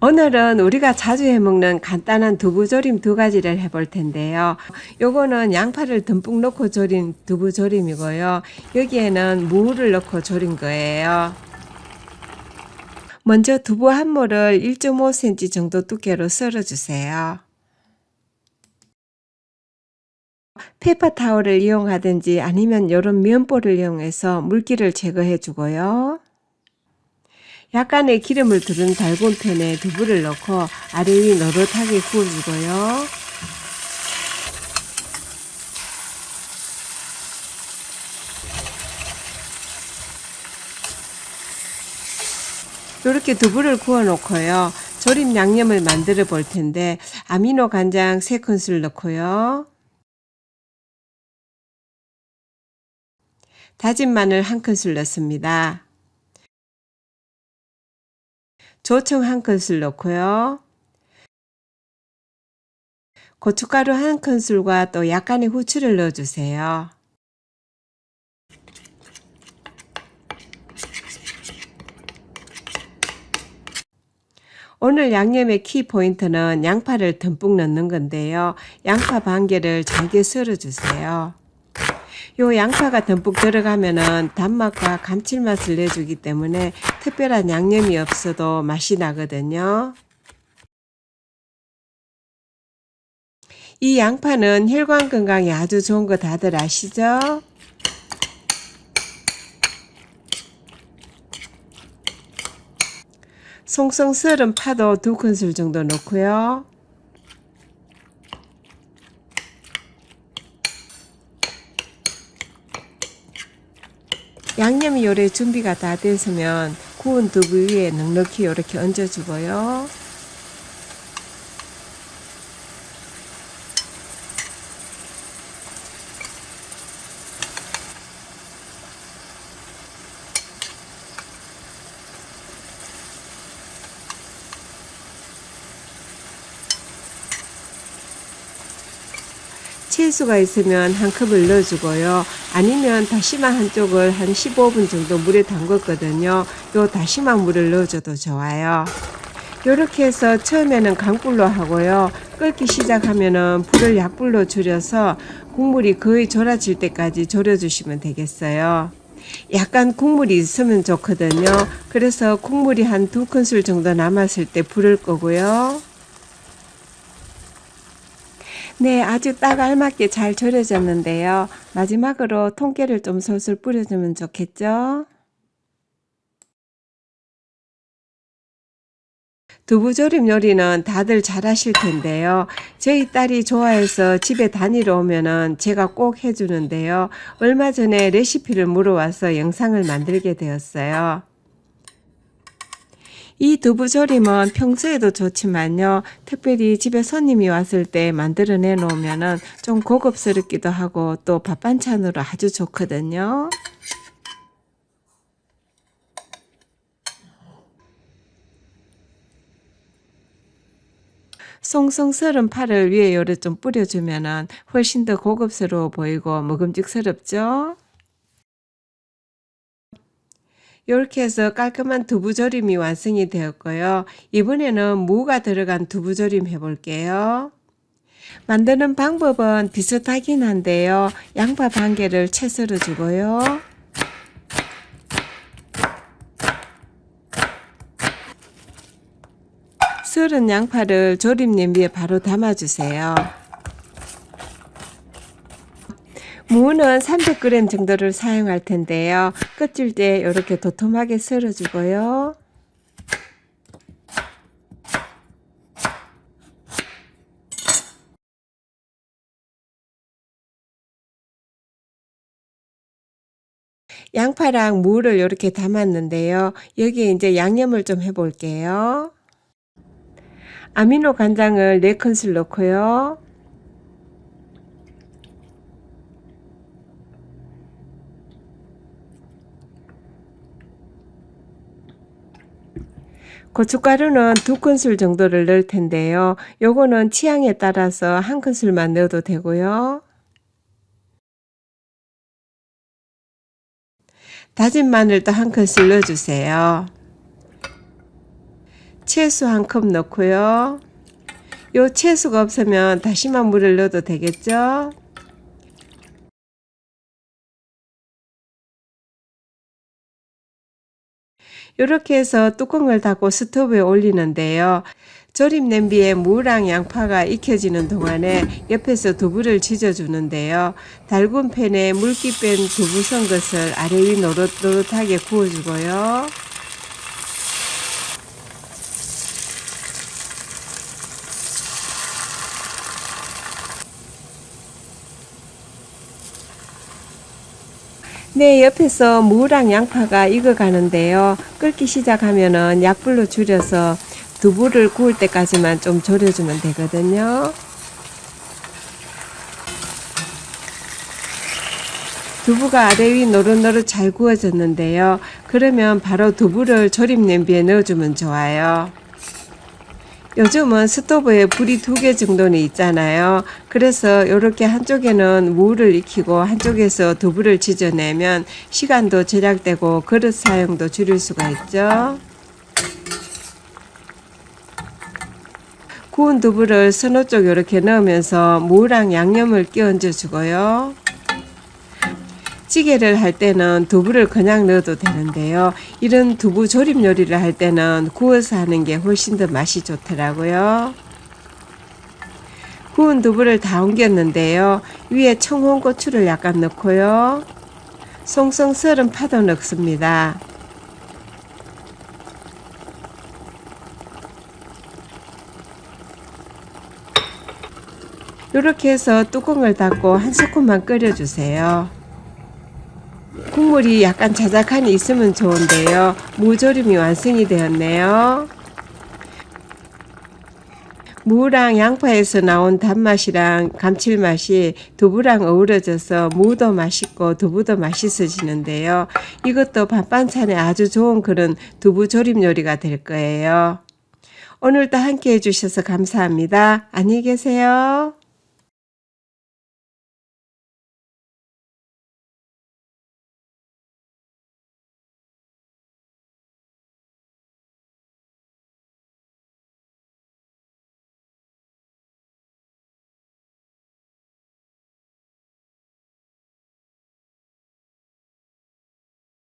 오늘은 우리가 자주 해먹는 간단한 두부조림 두 가지를 해볼 텐데요. 요거는 양파를 듬뿍 넣고 조린 두부조림이고요. 여기에는 무를 넣고 조린 거예요. 먼저 두부 한 모를 1.5cm 정도 두께로 썰어주세요. 페이퍼 타월을 이용하든지 아니면 이런 면보를 이용해서 물기를 제거해 주고요. 약간의 기름을 두른 달군 팬에 두부를 넣고 아래 위 노릇하게 구워주고요. 이렇게 두부를 구워 놓고요. 조림 양념을 만들어 볼 텐데 아미노 간장 3큰술 넣고요. 다진 마늘 1큰술 넣습니다. 조청 1큰술 넣고요. 고춧가루 1큰술과 또 약간의 후추를 넣어주세요. 오늘 양념의 키 포인트는 양파를 듬뿍 넣는 건데요. 양파 반 개를 잘게 썰어 주세요. 요 양파가 듬뿍 들어가면은 단맛과 감칠맛을 내주기 때문에 특별한 양념이 없어도 맛이 나거든요. 이 양파는 혈관 건강에 아주 좋은 거 다들 아시죠? 송송 썰은 파도 두 큰술 정도 넣고요. 양념이 요래 준비가 다 됐으면 구운 두부 위에 넉넉히 이렇게 얹어주고요. 채수가 있으면 한 컵을 넣어주고요. 아니면 다시마 한쪽을 한 15분 정도 물에 담궜거든요. 요 다시마 물을 넣어줘도 좋아요. 이렇게 해서 처음에는 강불로 하고요. 끓기 시작하면은 불을 약불로 줄여서 국물이 거의 졸아질 때까지 졸여주시면 되겠어요. 약간 국물이 있으면 좋거든요. 그래서 국물이 한 두 큰술 정도 남았을 때 불을 끄고요. 네, 아주 딱 알맞게 잘 절여졌는데요. 마지막으로 통깨를 좀 솔솔 뿌려주면 좋겠죠? 두부조림 요리는 다들 잘 하실 텐데요. 저희 딸이 좋아해서 집에 다니러 오면은 제가 꼭 해주는데요. 얼마 전에 레시피를 물어와서 영상을 만들게 되었어요. 이 두부조림은 평소에도 좋지만요. 특별히 집에 손님이 왔을 때 만들어 내 놓으면은 좀 고급스럽기도 하고 또 밥 반찬으로 아주 좋거든요. 송송 썰은 파를 위에 요래 좀 뿌려주면은 훨씬 더 고급스러워 보이고 먹음직스럽죠? 이렇게 해서 깔끔한 두부조림이 완성이 되었고요. 이번에는 무가 들어간 두부조림 해볼게요. 만드는 방법은 비슷하긴 한데요. 양파 반 개를 채 썰어 주고요. 썰은 양파를 조림 냄비에 바로 담아주세요. 무는 300g 정도를 사용할 텐데요. 껍질 때 이렇게 도톰하게 썰어주고요. 양파랑 무를 이렇게 담았는데요. 여기에 이제 양념을 좀 해볼게요. 아미노 간장을 4큰술 넣고요. 고춧가루는 두 큰술 정도를 넣을 텐데요. 요거는 취향에 따라서 한 큰술만 넣어도 되고요. 다진 마늘도 한 큰술 넣어주세요. 채수 한 컵 넣고요. 요 채수가 없으면 다시마 물을 넣어도 되겠죠? 이렇게 해서 뚜껑을 닫고 스토브에 올리는데요. 조림 냄비에 무랑 양파가 익혀지는 동안에 옆에서 두부를 지져주는데요. 달군 팬에 물기 뺀 두부 선 것을 아래 위 노릇노릇하게 구워주고요. 네, 옆에서 무랑 양파가 익어가는데요. 끓기 시작하면은 약불로 줄여서 두부를 구울 때까지만 좀 졸여주면 되거든요. 두부가 아래 위 노릇노릇 잘 구워졌는데요. 그러면 바로 두부를 조림 냄비에 넣어주면 좋아요. 요즘은 스토브에 불이 두 개 정도는 있잖아요. 그래서 이렇게 한쪽에는 무를 익히고 한쪽에서 두부를 지져내면 시간도 절약되고 그릇 사용도 줄일 수가 있죠. 구운 두부를 서너 쪽 이렇게 넣으면서 무랑 양념을 끼얹어 주고요. 찌개를 할 때는 두부를 그냥 넣어도 되는데요. 이런 두부 조림 요리를 할 때는 구워서 하는 게 훨씬 더 맛이 좋더라고요. 구운 두부를 다 옮겼는데요. 위에 청홍고추를 약간 넣고요. 송송 썰은 파도 넣습니다. 이렇게 해서 뚜껑을 닫고 한 스푼만 끓여주세요. 국물이 약간 자작하니 있으면 좋은데요. 무조림이 완성이 되었네요. 무랑 양파에서 나온 단맛이랑 감칠맛이 두부랑 어우러져서 무도 맛있고 두부도 맛있어지는데요. 이것도 밥반찬에 아주 좋은 그런 두부 조림 요리가 될 거예요. 오늘도 함께 해주셔서 감사합니다. 안녕히 계세요.